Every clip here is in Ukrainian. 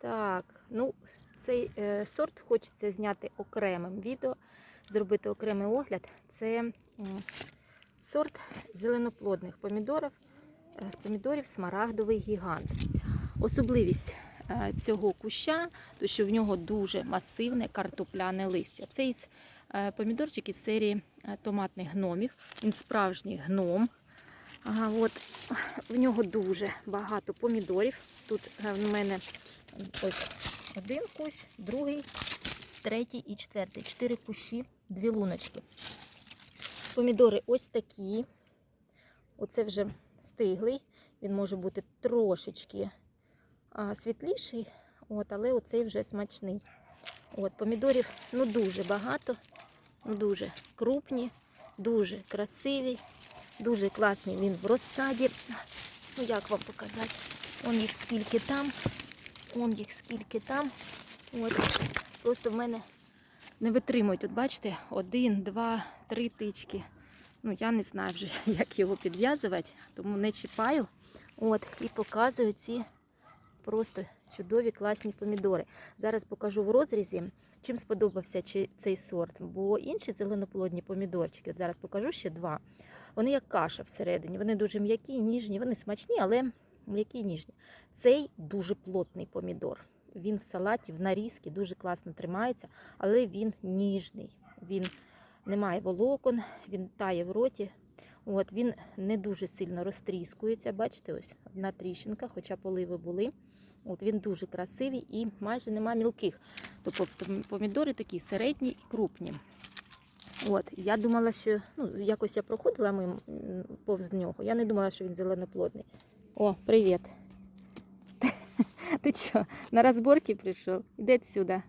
Так, ну цей е, сорт хочеться зняти окремим відео, зробити окремий огляд. Це сорт зеленоплодних помідорів, е, з помідорів смарагдовий гігант. Особливість е, цього куща, то що в нього дуже масивне картопляне листя. Це із помідорчик із серії томатних гномів. Він справжній гном. От в нього дуже багато помідорів. Тут в мене ось один кущ, другий, третій і четвертий. Чотири кущі, дві луночки. Помідори ось такі. Оце вже стиглий. Він може бути трошечки світліший, от, але оцей вже смачний. От, помідорів ну, дуже багато, дуже крупні, дуже красиві, дуже класний він в розсаді. Ну, як вам показати? Он їх скільки там. Он їх скільки там. От. Просто в мене не витримують. От бачите, один, два, три тички. Ну, я не знаю вже, як його підв'язувати, тому не чіпаю. От, і показую ці просто чудові класні помідори. Зараз покажу в розрізі, чим сподобався цей сорт. Бо інші зеленоплодні помідорчики, от зараз покажу ще два. Вони як каша всередині. Вони дуже м'які, ніжні, вони смачні, але м'які ніжні. Цей дуже плотний помідор. Він в салаті, в нарізці дуже класно тримається, але він ніжний. Він не має волокон, він тає в роті. От, він не дуже сильно розтріскується. Бачите, ось одна тріщинка, хоча поливи були. От, він дуже красивий і майже нема мілких. Тобто помідори такі середні і крупні. От, я думала, що ну, якось я проходила повз нього. Я не думала, що він зеленоплодний. О, привіт. Ти що, на розборки прийшов? Іди сюди.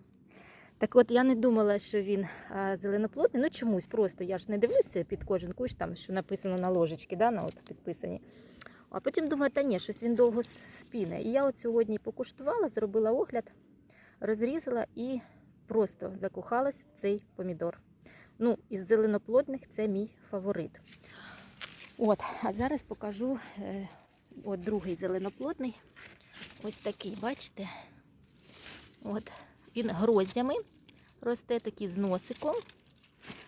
Так от я не думала, що він а, зеленоплодний. Ну чомусь просто. Я ж не дивлюся під кожен кущ, там, що написано на ложечці, да, на от підписані. А потім думаю, та ні, щось він довго спіне. І я от сьогодні покуштувала, зробила огляд, розрізала і просто закохалась в цей помідор. Ну, із зеленоплодних це мій фаворит. От, а зараз покажу е, от другий зеленоплодний. Ось такий, бачите? От, він гроздями росте такий з носиком.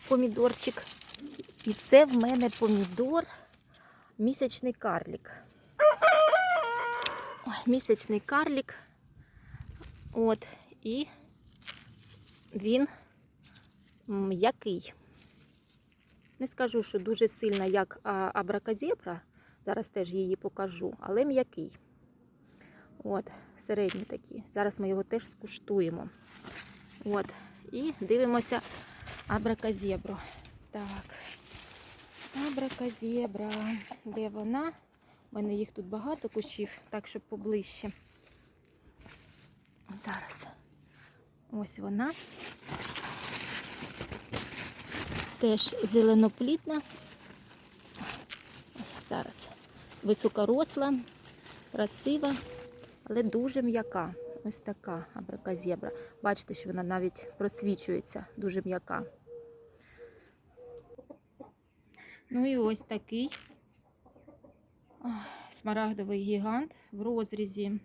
Помідорчик. І це в мене помідор місячний карлік. Ой, місячний карлік. От, і він м'який. Не скажу, що дуже сильна, як а, абракадебра. Зараз теж її покажу, але м'який. От, середні такі. Зараз ми його теж скуштуємо. От. І дивимося абраказебру. Так. Абраказебра. Де вона? У мене їх тут багато кущів, так щоб поближче. Зараз. Ось вона. Теж зеленоплітна. Зараз високоросла, красива, але дуже м'яка. Ось така абраказебра. Бачите, що вона навіть просвічується, дуже м'яка. Ну і ось такий смарагдовий гігант в розрізі.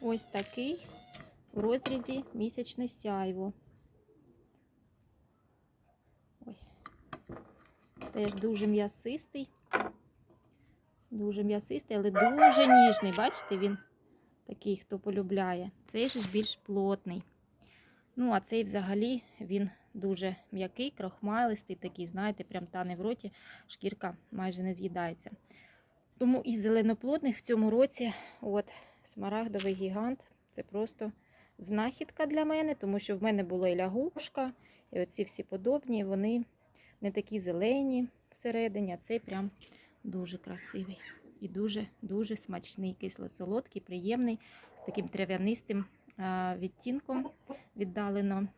Ось такий в розрізі місячне сяйво. Ой. Теж дуже м'ясистий. Дуже м'ясистий, але дуже ніжний. Бачите, він такий, хто полюбляє. Цей ж більш плотний. Ну, а цей взагалі він дуже м'який, крохмалистий, такий, знаєте, прям тане в роті, шкірка майже не з'їдається. Тому із зеленоплодних в цьому році от, смарагдовий гігант це просто знахідка для мене, тому що в мене була і лягушка, і оці всі подобні, вони не такі зелені всередині, а цей прям дуже красивий і дуже-дуже смачний, кисло-солодкий, приємний, з таким трав'янистим відтінком віддалено.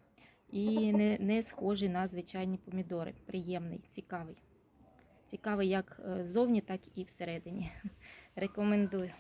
І не, не схожий на звичайні помідори. Приємний, цікавий. Цікавий як е, ззовні, так і всередині. Рекомендую.